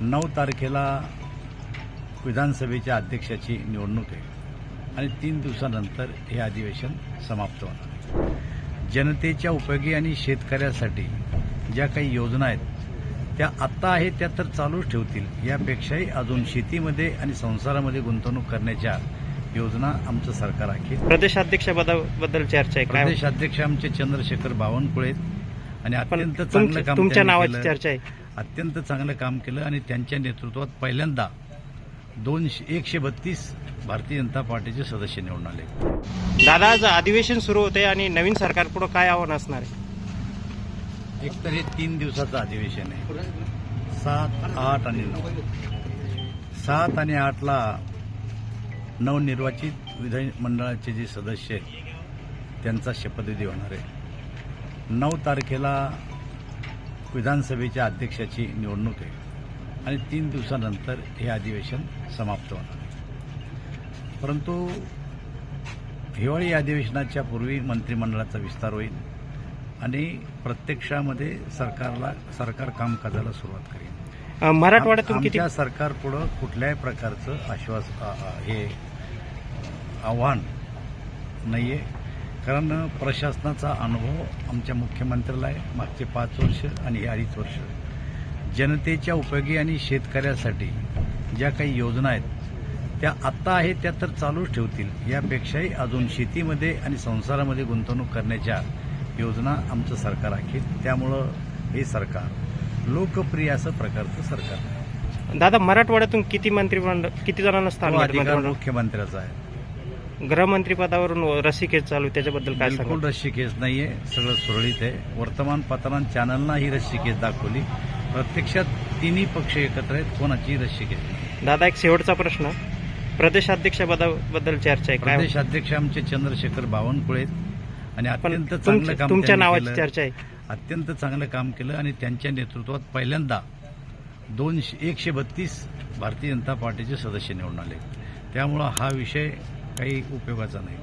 नऊ तारखेला विधानसभेच्या अध्यक्षाची निवडणूक आहे. आणि तीन दिवसानंतर हे अधिवेशन समाप्त होणार आहे. जनतेच्या उपयोगी आणि शेतकऱ्यासाठी ज्या काही योजना आहेत त्या आत्ता आहेत त्या तर चालूच ठेवतील. यापेक्षाही अजून शेतीमध्ये आणि संसारामध्ये गुंतवणूक करण्याच्या योजना आमचं सरकार आखेल प्रदेशाध्यक्षपदाबद्दल चर्चा आहे. काय प्रदेश अध्यक्ष आमचे चंद्रशेखर बावनकुळे आहेत. आणि अत्यंत चांगलं काम तुमच्या नावाची. चर्चा आहे. अत्यंत चांगलं काम केलं आणि त्यांच्या नेतृत्वात पहिल्यांदा दोनशे एकशे बत्तीस भारतीय जनता पार्टीचे सदस्य निवडून आले. दादा आज अधिवेशन सुरू होते आणि नवीन सरकार पुढे काय आव्हान असणार आहे? एक तर हे तीन दिवसाचं अधिवेशन आहे. सात आठ आणि नऊ. सात आणि आठला नवनिर्वाचित विधानमंडळाचे जे सदस्य आहेत त्यांचा शपथविधी होणार आहे. नऊ तारखेला विधानसभेच्या अध्यक्षाची निवडणूक आहे. आणि तीन दिवसानंतर हे अधिवेशन समाप्त होणार आहे. परंतु हिवाळी अधिवेशनाच्या पूर्वी मंत्रिमंडळाचा विस्तार होईल आणि प्रत्यक्षामध्ये सरकारला सरकार कामकाजाला सुरुवात करेल. मराठवाड्यातून किती आमच्या सरकार पुढं कुठल्याही प्रकारचं आश्वास हे आव्हान नाहीये. कारण प्रशासनाचा अनुभव आमच्या मुख्यमंत्र्याला आहे. मागचे पाच वर्ष आणि अडीच वर्ष. जनतेच्या उपयोगी आणि शेतकऱ्यासाठी ज्या काही योजना आहेत त्या आत्ता आहेत त्या तर चालूच ठेवतील. यापेक्षाही अजून शेतीमध्ये आणि संसारामध्ये गुंतवणूक करण्याच्या योजना आमचं सरकार आखेल त्यामुळं हे सरकार लोकप्रिय असं प्रकारचं सरकार आहे. दादा मराठवाड्यातून किती मंत्रिमंडळ किती जणांना स्थान अधिकार? मुख्यमंत्र्याचा आहे. गृहमंत्रीपदावरून रस्सीखेच चालू त्याच्याबद्दल काय बिलकुल रस्सी केस नाहीये सगळं सुरळीत आहे. वर्तमानपत्रां चॅनलना ही रस्सी केस दाखवली. प्रत्यक्षात तिन्ही पक्ष एकत्र आहेत कोणाची रस्सी केस नाही. दादा एक शेवटचा प्रश्न. प्रदेशाध्यक्षपदाबद्दल चर्चा आहे काय प्रदेश अध्यक्ष आमचे चंद्रशेखर बावनकुळे आहेत. आणि पण अत्यंत तुमच्या चांगलं काम तुमच्या त्यांनी नावाची केलं. चर्चा आहे. अत्यंत चांगलं काम केलं आणि त्यांच्या नेतृत्वात पहिल्यांदा दोनशे एकशे बत्तीस भारतीय जनता पार्टीचे सदस्य निवडून आले. त्यामुळं हा विषय काही उपयोगाचा नाही.